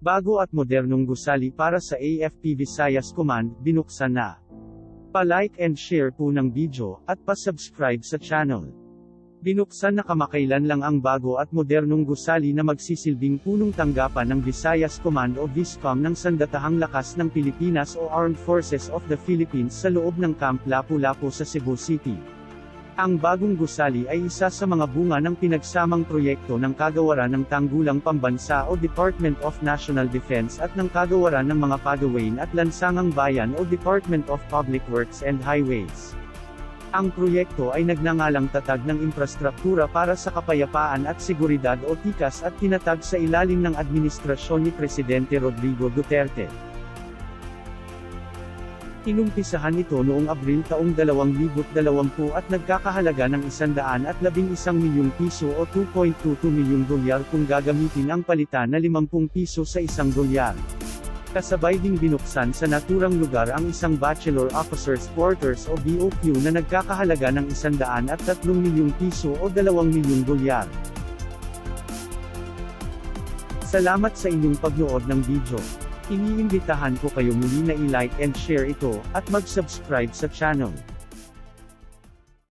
Bago at modernong gusali para sa AFP Visayas Command, binuksan na. Pa-like and share po ng video, at pa-subscribe sa channel. Binuksan na kamakailan lang ang bago at modernong gusali na magsisilbing punong tanggapan ng Visayas Command o Viscom ng Sandatahang Lakas ng Pilipinas o Armed Forces of the Philippines sa loob ng Camp Lapu-Lapu sa Cebu City. Ang bagong gusali ay isa sa mga bunga ng pinagsamang proyekto ng Kagawaran ng Tanggulang Pambansa o Department of National Defense at ng Kagawaran ng mga Pagawain at Lansangang Bayan o Department of Public Works and Highways. Ang proyekto ay nagnangalang tatag ng infrastruktura para sa kapayapaan at seguridad o TICAS at tinatag sa ilalim ng administrasyon ni Presidente Rodrigo Duterte. Inumpisahan ito noong Abril taong 2020 at nagkakahalaga ng 111 milyong piso o 2.22 milyong dolyar kung gagamitin ang palitan na 50 piso sa isang dolyar. Kasabay ding binuksan sa naturang lugar ang isang Bachelor Officers Quarters o BOQ na nagkakahalaga ng 103 milyong piso o 2 milyong dolyar. Salamat sa inyong pagnood ng video. Iniimbitahan ko kayo muli na i-like and share ito, at mag-subscribe sa channel.